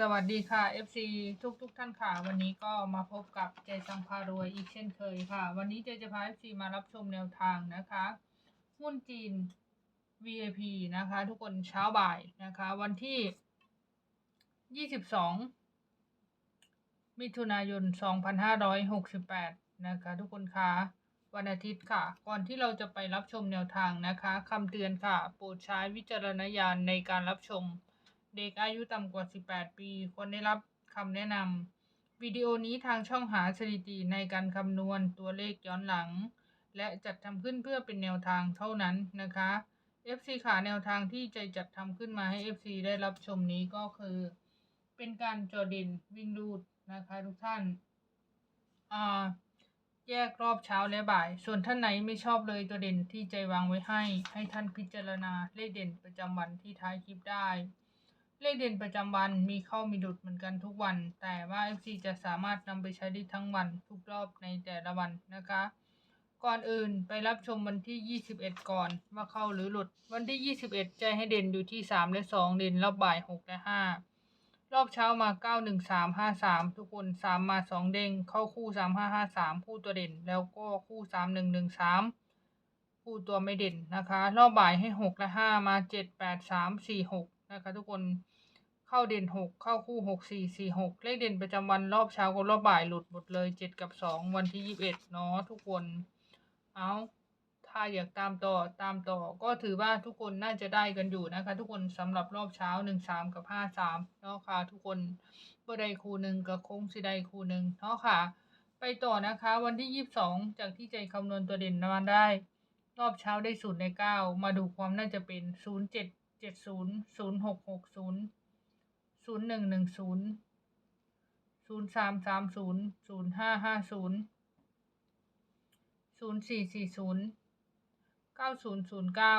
สวัสดีค่ะ FC ทุกทุกท่านค่ะ วันนี้ก็มาพบกับเจสังพารวยอีกเช่นเคยค่ะ วันนี้เจจะพา FC มารับชมแนวทางนะคะ หุ้นจีน VIP นะคะ ทุกคนเช้าบ่ายนะคะ วันที่ 22 มิถุนายน 2568 นะคะ ทุกคนคะวันอาทิตย์ค่ะ ก่อนที่เราจะไปรับชมแนวทางนะคะคำเตือนค่ะ โปรดใช้วิจารณญาณในการรับชม เด็กอายุต่ำกว่า 18 ปีควรได้รับคำแนะนำวิดีโอนี้ทางช่องหาสถิติในการคำนวณตัวเลขย้อนหลัง และจัดทำขึ้นเพื่อเป็นแนวทางเท่านั้นนะคะ FC ขาแนวทางที่ใจจัดทำขึ้นมาให้ FC ได้รับชมนี้ก็คือ เป็นการจอดินวิ่งรูดนะคะทุกท่านอ่าแยกรอบเช้าและบ่าย ส่วนท่านไหนไม่ชอบเลยตัวเด่นที่ใจวางไว้ให้ ให้ท่านพิจารณาเลขเด่นประจำวันที่ท้ายคลิปได้ เลขเด่นประจำวันมีเข้ามีดุดเหมือนกันทุกวัน แต่ว่า FC จะสามารถนำไปใช้ได้ทั้งวันทุกรอบในแต่ละวันนะคะ ก่อนอื่นไปรับชมวันที่ 21 ก่อนว่าเข้าหรือหลุด วันที่ 21 ใจให้เด่นอยู่ที่ 3 และ 2 เด่นรอบบ่าย 6 และ 5 รอบเช้ามา 9 1 3 5 3 ทุกคน 3 มา 2 เด้งเข้าคู่ 3 5 5 3 คู่ตัวเด่น แล้วก็คู่ 3 1 1 3คู่ตัวไม่เด่นนะคะ รอบบ่ายให้ 6 และ 5 มา 7 8 3 4 6 นะคะทุกคนเข้าเด่น6เข้าคู่6 4 4 6เลขเด่นประจำวันรอบเช้ากับรอบบ่ายหลุดหมดเลย7กับ2วันที่21เอ็ดเนาะทุกคน เอาถ้าอยากตามต่อตามต่อก็ถือว่าทุกคนน่าจะได้กันอยู่นะคะ ทุกคนสำหรับรอบเช้า1 3กับ5 3เนาะค่ะทุกคนบ่ได้คู่หนึ่งกับโค้งสิได้คู่หนึ่งเนาะค่ะ ไปต่อนะคะวันที่22จากที่ใจคำนวณตัวเด่นมาได้ รอบเช้าได้ศูนย์ในเก้ามาดูความน่าจะเป็น0 7 7 0 0 6 6 0 0 1 1 0 0 3 3 0 0 5 5 0ศูนย์ศูนย์หนึ่งหนึ่งศูนย์ศูนย์สามสามศูนย์ศูนย์ห้าห้าศูนย์ศูนย์สี่สี่ศูนย์เก้าศูนย์ศูนย์เก้า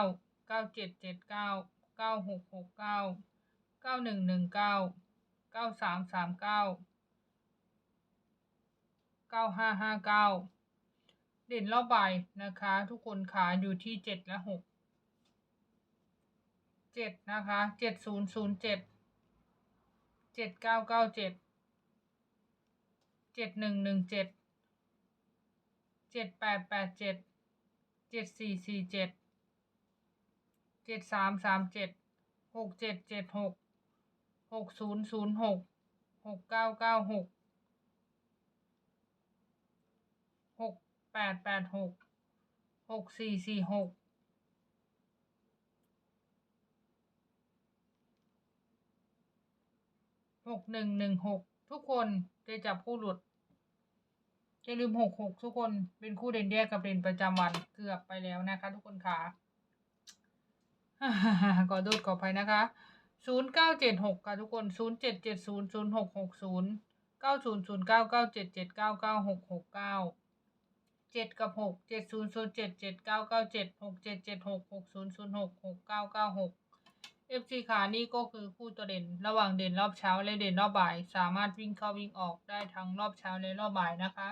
เก้าเจ็ดเจ็ดเก้าเก้าหกหกเก้าเก้าหนึ่งหนึ่งเก้าเก้าสามสามเก้าเก้าห้าห้าเก้าเด่นรอบใบนะคะ ทุกคนขาอยู่ที่เจ็ดและหก เจ็ดนะคะเจ็ดศูนย์ศูนย์เจ็ดเจ็ดเก้าเก้าเจ็ดเจ็ดหนึ่งหนึ่งเจ็ดเจ็ดแปดแปดเจ็ดเจ็ดสี่สี่เจ็ดเจ็ดสามสามเจ็ดหกเจ็ดเจ็ดหกหกศูนย์ศูนย์หกหกเก้าเก้าหกหกแปดแปดหกหกสี่สี่หก หกหนึ่งหนึ่งหกทุกคนจะจับคู่หลุดอย่าลืมหกหกทุกคนเป็นคู่เด่นแยกกับเด่นประจำวันเกือบไปแล้วนะคะ ทุกคนค่ะขอโทษขออภัยนะคะศูนย์เก้าเจ็ดหกค่ะทุกคนศูนย์เจ็ดเจ็ดศูนย์ศูนย์หกหกศูนย์เก้าศูนย์ศูนย์เก้าเก้าเจ็ดเจ็ดเก้าเก้าหกหกเก้าเจ็ดกับหกเจ็ดศูนย์ศูนย์เจ็ดเจ็ดเก้าเก้าเจ็ดหกเจ็ดเจ็ดหกหกศูนย์ศูนย์หกหกเก้าเก้าหก FC ขานี่ก็คือคู่ตัวเด่น ระหว่างเด่นรอบเช้าและเด่นรอบบ่าย สามารถวิ่งเข้าวิ่งออกได้ทั้งรอบเช้าและรอบบ่ายนะคะ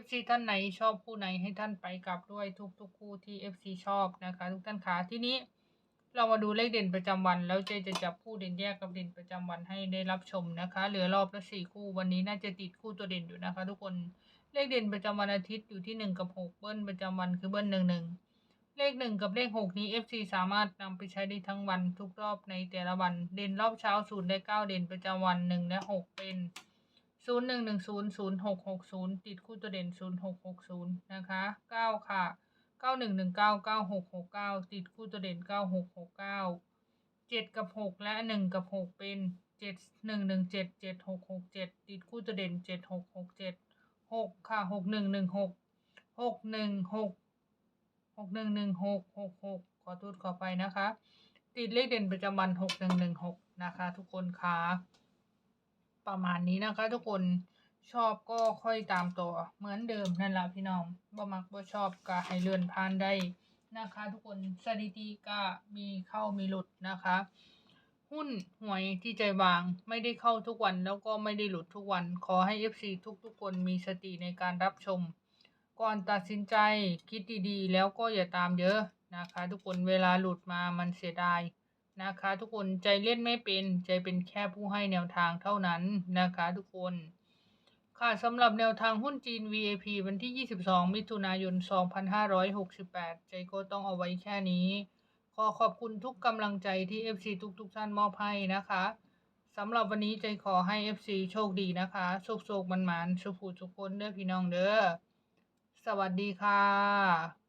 FC ท่านไหนชอบคู่ไหนให้ท่านไปกลับด้วยทุกๆคู่ที่ FC ชอบนะคะ ทุกท่านขาที่นี้เรามาดูเลขเด่นประจำวัน แล้วเจจะจับคู่เด่นแยกกับเด่นประจำวันให้ได้รับชมนะคะ เหลือรอบละสี่คู่วันนี้น่าจะติดคู่ตัวเด่นอยู่นะคะ ทุกคนเลขเด่นประจำวันอาทิตย์อยู่ที่หนึ่งกับหกเบิ้ลประจำวันคือเบิ้ลหนึ่งหนึ่ง เลขหนึ่งกับเลขหกนี้ FC สามารถนำไปใช้ได้ทั้งวันทุกรอบในแต่ละวัน เด่นรอบเช้าศูนย์ได้เก้าเด่นประจำวันหนึ่งและหกเป็นศูนย์หนึ่งหนึ่งศูนย์ศูนย์หกหกศูนย์ติดคู่ตัวเด่นศูนย์หกหกศูนย์นะคะเก้าค่ะเก้าหนึ่งหนึ่งเก้าเก้าหกหกเก้าติดคู่ตัวเด่นเก้าหกหกเก้าเจ็ดกับหกและหนึ่งกับหกเป็นเจ็ดหนึ่งหนึ่งเจ็ดเจ็ดหกหกเจ็ดติดคู่ตัวเด่นเจ็ดหกหกเจ็ดหกค่ะหกหนึ่งหนึ่งหกหกหนึ่งหก หกหนึ่งหนึ่งหกหกหกขอโทษขอไปนะคะ ติดเลขเด่นประจำวันหกหนึ่งหนึ่งหกนะคะ ทุกคนคะประมาณนี้นะคะ ทุกคนชอบก็ค่อยตามต่อเหมือนเดิมนั่นแหละพี่น้องบ่มักบ่ชอบก็ให้เลื่อนผ่านได้นะคะ ทุกคนสถิติก็มีเข้ามีหลุดนะคะ หุ้นหวยที่ใจวางไม่ได้เข้าทุกวันแล้วก็ไม่ได้หลุดทุกวัน ขอให้ FC ทุกๆคนมีสติในการรับชม ก่อนตัดสินใจคิดดีๆ แล้วก็อย่าตามเยอะนะคะ ทุกคนเวลาหลุดมามันเสียดายนะคะ ทุกคนใจเล่นไม่เป็นใจเป็นแค่ผู้ให้แนวทางเท่านั้นนะคะ ทุกคนค่ะสำหรับแนวทางหุ้นจีน VAP วันที่ 22 มิถุนายน 2568 ใจก็ต้องเอาไว้แค่นี้ ขอขอบคุณทุกกำลังใจที่ FC ทุกๆท่านมอบให้นะคะสำหรับวันนี้ใจขอให้ FC โชคดีนะคะ โชคโชคมันมันสุขูทุกคนเด้อพี่น้องเด้อ สวัสดีค่ะ